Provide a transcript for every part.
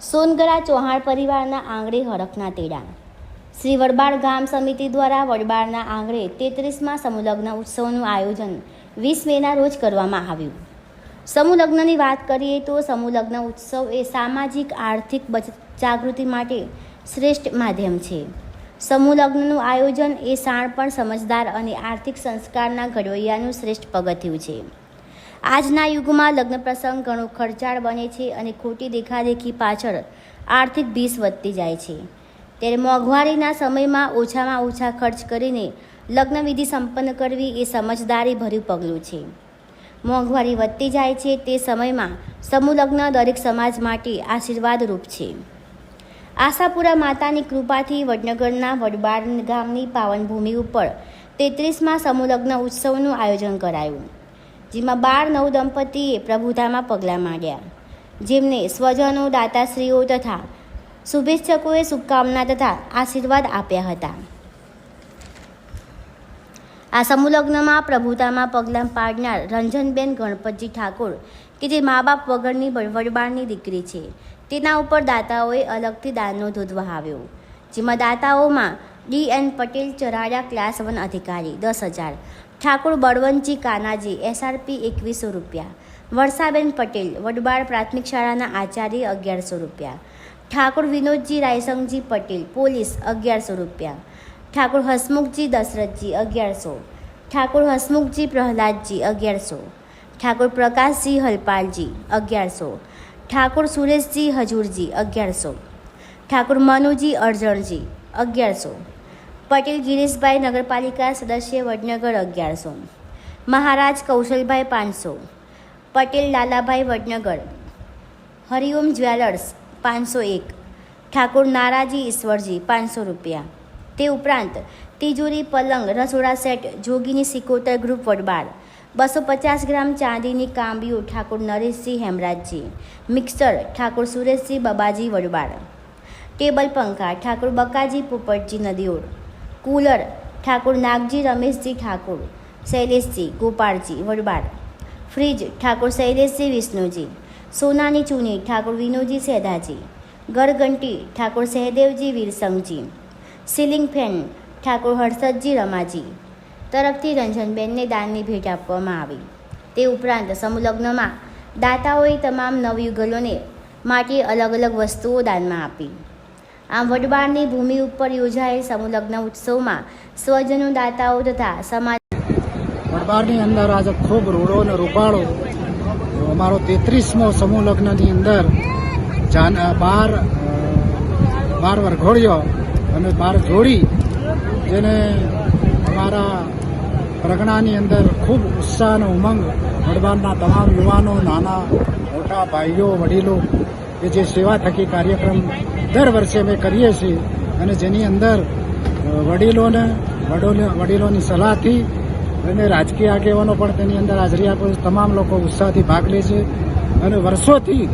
સોનગરા ચૌહાણ પરિવારના આંગણે હરખના તેડા. શ્રી વડબાળ ગામ સમિતિ દ્વારા વડબાળના આંગણે તેત્રીસમાં સમૂહલગ્ન ઉત્સવનું આયોજન વીસ મેના રોજ કરવામાં આવ્યું. સમૂહલગ્નની વાત કરીએ તો સમૂહલગ્ન ઉત્સવ એ સામાજિક, આર્થિક બચત જાગૃતિ માટે શ્રેષ્ઠ માધ્યમ છે. સમૂહલગ્નનું આયોજન એ શાણપણ સમજદાર અને આર્થિક સંસ્કારના ઘડવૈયાનું શ્રેષ્ઠ પગથિયું છે. આજના યુગમાં લગ્ન પ્રસંગ ઘણો ખર્ચાળ બને છે અને ખોટી દેખાદેખી પાછળ આર્થિક ભીસ વધતી જાય છે. ત્યારે મોંઘવારીના સમયમાં ઓછામાં ઓછા ખર્ચ કરીને લગ્નવિધિ સંપન્ન કરવી એ સમજદારી ભર્યું પગલું છે. મોંઘવારી વધતી જાય છે તે સમયમાં સમૂહ લગ્ન દરેક સમાજ માટે આશીર્વાદરૂપ છે. આશાપુરા માતાની કૃપાથી વડનગરના વડબાર ગામની પાવનભૂમિ ઉપર તેત્રીસમાં સમૂહ લગ્ન ઉત્સવનું આયોજન કરાયું. જેમાં બાર નવ દંપતીએ પ્રભુતામાં પગલાં માંડ્યા. જેમને સ્વજનો, દાતાશ્રીઓ તથા શુભેચ્છકોએ શુભકામના તથા આશીર્વાદ આપ્યા હતા. આ સમૂહલગ્નમાં પ્રભુતામાં પગલાં પાડનાર રંજનબેન ગણપતજી ઠાકોર કે જે મા બાપ વગરની વડબાણની દીકરી છે. તેના ઉપર દાતાઓએ અલગથી દાનનો ધોધ વહાવ્યો. જેમાં દાતાઓમાં D N Patel Charada class one અધિકારી દસ હજાર ઠાકોર બળવંતજી કાનાજી એસઆરપી એકવીસો રૂપિયા. વર્ષાબેન પટેલ, વડબાળ પ્રાથમિક શાળાના આચાર્ય અગિયારસો રૂપિયા. ઠાકુર વિનોદજી રાયસંગજી પટેલ, પોલીસ અગિયારસો રૂપિયા. ઠાકુર હસમુખજી દશરથજી અગિયારસો. ઠાકોર હસમુખજી પ્રહલાદજી અગિયારસો. ઠાકુર પ્રકાશજી હલપાલજી અગિયારસો. ઠાકુર સુરેશજી હજુરજી અગિયારસો. ઠાકુર મનુજી અરજણજી અગિયારસો. પટેલ, ગિરીશભાઈ નગરપાલિકા સદસ્ય, વડનગર અગિયારસો. મહારાજ કૌશલભાઈ પાંચસો. પટેલ, લાલાભાઈ વડનગર. હરિઓમ જ્વેલર્સ પાંચસો એક. ઠાકોર નારાજી ઈશ્વરજી પાંચસો રૂપિયા. તે ઉપરાંત તિજોરી પલંગ, રસોડા સેટ, જોગીની સિકોતર ગ્રુપ વડબાર. બસો પચાસ ગ્રામ ચાંદીની કાંબીઓ ઠાકોર નરેશજી હેમરાજજી. મિક્સર ઠાકોર સુરેશજી બબાજી વડબાર. ટેબલ પંખા ઠાકોર બકાજી પોપટજી નદીઓડ કુલર, ઠાકોર નાગજી, રમેશજી ઠાકોર, શૈલેષજી, ગોપાળજી વડબાર ફ્રીજ, ઠાકોર શૈલેષજી, વિષ્ણુજી. સોનાની ચૂની, Thakor Vinoji Sedaji Garganti Thakor Sahdevji, વીરસંગજી. Ceiling fan, Thakor Harshadji, Ramaji. તરફથી રંજનબેનને દાનની ભેટ આપવામાં આવી. તે ઉપરાંત સમૂહલગ્નમાં દાતાઓએ તમામ નવયુગલોને માટે અલગ અલગ વસ્તુઓ દાનમાં આપી. આમ વડબાણની ભૂમિ ઉપર યોજાયેલ સમૂહલગ્ન ઉત્સવમાં સ્વજનો દાતાઓ તથા સમાજ વડબારની અંદર આજે ખૂબ રૂડો અને રૂપાળો. અમારો તેત્રીસમો સમૂહ લગ્નની અંદર બાર બાર વરઘોડિયો અને બાર જોડી જેને અમારા પ્રગણાની અંદર ખૂબ ઉત્સાહ અને ઉમંગ વડબારના તમામ યુવાનો, નાના, મોટા ભાઈઓ, વડીલો કે જે સેવા થકી કાર્યક્રમ દર વર્ષે અમે કરીએ છીએ અને જેની અંદર વડીલોને વડોલે વડીલોની સલાહથી અને રાજકીય આગેવાનો પણ તેની અંદર હાજરી આપે છે. તમામ લોકો ઉત્સાહથી ભાગ લે છે અને વર્ષોથી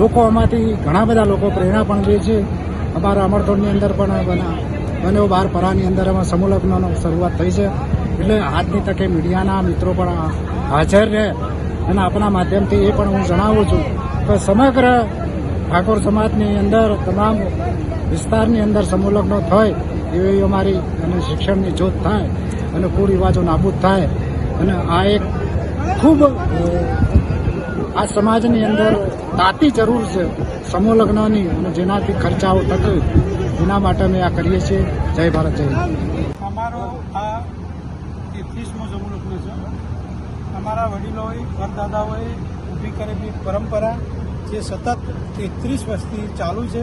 લોકો આમાંથી ઘણા બધા લોકો પ્રેરણા પણ લે છે. અમારા અમરતોડની અંદર પણ બના બાર પરાની અંદર એમાં સમૂહલગ્નનો શરૂઆત થઈ છે. એટલે આજની તકે મીડિયાના મિત્રો પણ હાજર રહે અને આપણા માધ્યમથી એ પણ હું જણાવું છું કે સમગ્ર ઠાકોર સમાજની અંદર, તમામ વિસ્તારની અંદર સમુલગ્ન થાય, એવી અમારી અને શિક્ષણની જોત થાય અને કુરિવાજો નાબૂદ થાય. અને આ એક ખૂબ આ સમાજની અંદર તાતી જરૂર છે સમૂહ લગ્નની અને જેનાથી ખર્ચાઓ થતો એના માટે અમે આ કરીએ છીએ. જય ભારત જય ભારત અમારો આ તેત્રીસમો સમૂહલગ્ન છે. અમારા વડીલોએ, પરદાદાઓએ ઊભી કરેલી પરંપરા જે સતત તેત્રીસ વર્ષથી ચાલુ છે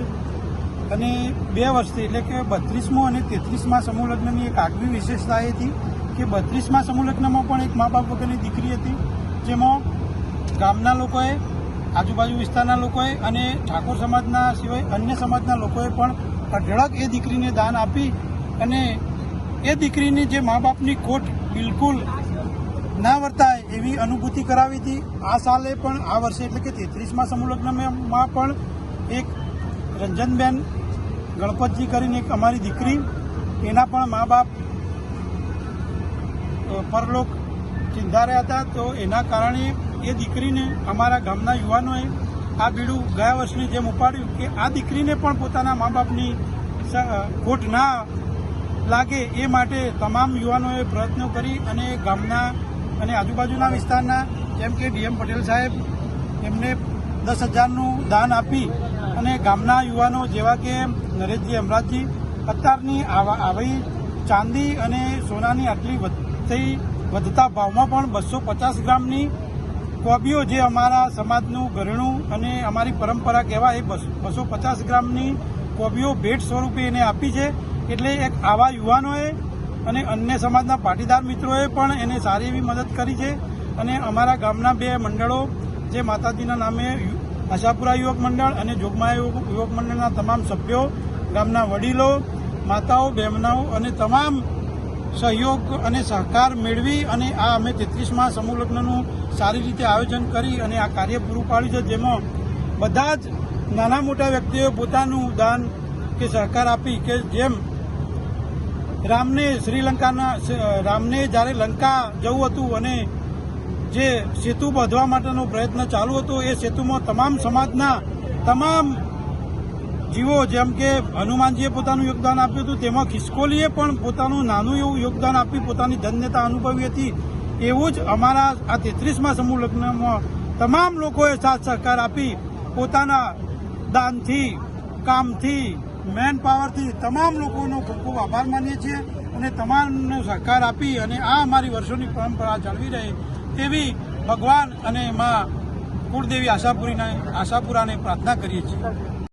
અને બે વર્ષથી એટલે કે બત્રીસમો અને તેત્રીસમાં સમૂહલગ્નની એક આગવી વિશેષતા એ હતી કે બત્રીસમાં સમૂહલગ્નમાં પણ એક મા બાપ વગરની દીકરી હતી, જેમાં ગામના લોકોએ, આજુબાજુ વિસ્તારના લોકોએ અને ઠાકોર સમાજના સિવાય અન્ય સમાજના લોકોએ પણ અઢળક એ દીકરીને દાન આપી અને એ દીકરીની જે મા બાપની ખોટ બિલકુલ ના વર્તાય અનુભૂતિ કરાવી હતી. આ સાલે પણ, આ વર્ષે એટલે કે તેત્રીસમાં સમૂહલગ્નમાં પણ એક રંજનબેન ગણપતજી કરીને એક અમારી દીકરી, એના પણ મા બાપ પરલોક ચિંધાર્યા હતા. તો એના કારણે એ દીકરીને અમારા ગામના યુવાનોએ આ બીડું ગયા વર્ષની જેમ ઉપાડ્યું કે આ દીકરીને પણ પોતાના મા બાપની ખોટ ના લાગે. એ માટે તમામ યુવાનોએ પ્રયત્નો કરી અને ગામના અને આજુબાજુના વિસ્તારના, જેમ કે ડીએમ પટેલ સાહેબ, એમને દસ હજારનું દાન આપી અને ગામના યુવાનો જેવા કે નરેશજી અમરાજજી અત્યારની આવા- ચાંદી અને સોનાની આટલી વધતી, વધતા ભાવમાં પણ બસો પચાસ ગ્રામની કોબીઓ જે અમારા સમાજનું ઘરેણું અને અમારી પરંપરા કહેવાય, એ બસો પચાસ ગ્રામની કોબીઓ ભેટ સ્વરૂપે એને આપી છે. એટલે એક આવા યુવાનોએ અને અન્ય સમાજના પાટીદાર મિત્રોએ પણ એને સારી એવી મદદ કરી છે. અને અમારા ગામના બે મંડળો, જે માતાજીના નામે આશાપુરા યુવક મંડળ અને જોગમાયા યુવક મંડળના તમામ સભ્યો, ગામના વડીલો, માતાઓ, બહેનાઓ અને તમામ સહયોગ અને સહકાર મેળવી અને આ અમે તેત્રીસમાં સમૂહ લગ્નનું સારી રીતે આયોજન કરી અને આ કાર્ય પૂરું પાડ્યું છે, જેમાં બધા જ નાના મોટા વ્યક્તિઓએ પોતાનું દાન કે સહકાર આપી કે જેમ રામને શ્રીલંકાના રામને જ્યારે લંકા જવું હતું અને જે સેતુ બાંધવા માટેનો પ્રયત્ન ચાલુ હતો, એ સેતુમાં તમામ સમાજના તમામ જીવો, જેમ કે હનુમાનજીએ પોતાનું યોગદાન આપ્યું હતું, તેમાં ખિસકોલીએ પણ પોતાનું નાનું એવું યોગદાન આપી, પોતાની ધન્યતા અનુભવી હતી. એવું જ અમારા આ તેત્રીસમાં સમૂહ લગ્નમાં તમામ લોકોએ સાથ સહકાર આપી, પોતાના દાનથી, કામથી મેન પાવરથી તમામ લોકોનો ખૂબ ખૂબ આભાર માનીએ છીએ અને તમામનો સહકાર આપી અને આ અમારી વર્ષોની પરંપરા જાળવી રહે તેવી ભગવાન અને મા કુળદેવી આશાપુરીને આશાપુરાને પ્રાર્થના કરીએ છીએ.